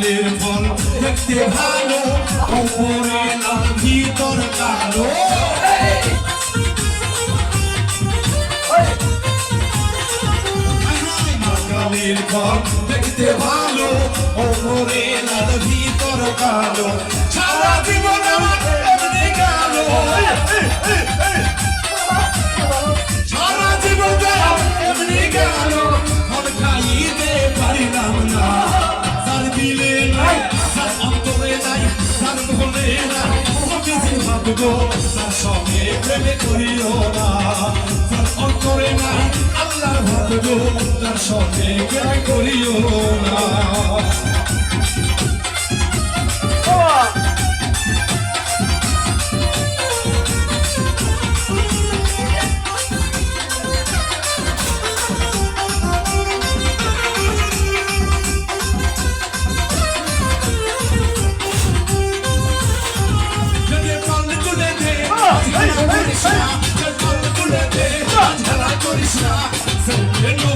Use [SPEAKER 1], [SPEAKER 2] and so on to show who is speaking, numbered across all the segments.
[SPEAKER 1] কালের ফল দেখতে ভালো, উপরে লাল ভিতর কালো। কালের ফল দেখতে ভালো, উপরে লাল ভিতর কালো। যে তার সঙ্গে প্রেমে করিও না। তার অন্তরে নাই আল্লাহ ভাববো তার সঙ্গে প্রেমে করিও না।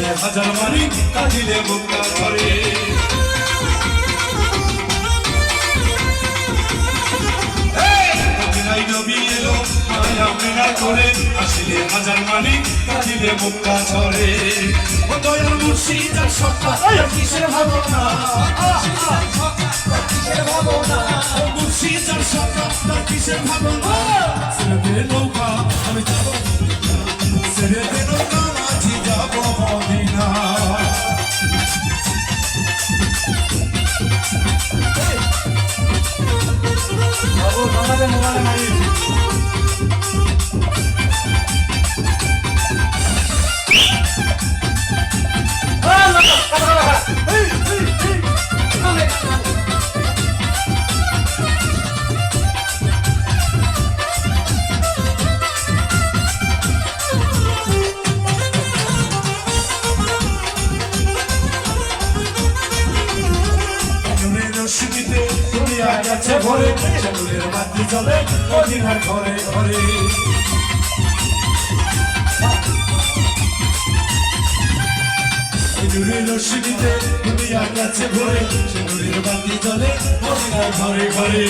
[SPEAKER 1] ছিলে হাজার মারি কাঁদিলে মুক্তা করে করে। আসিলে হাজার মারি কাঁদিলে ভাবনা? কিসের নৌকা, আমি যাব। ছেড়ে নৌকা ভরে সেগুলের বাতি চলে মদিনার ঘরে ঘরে সিঁদুরের রশ্মিতে দুনিয়া গেছে ভরে সিঁদুরের বাতি চলে মদিনার ঘরে ঘরে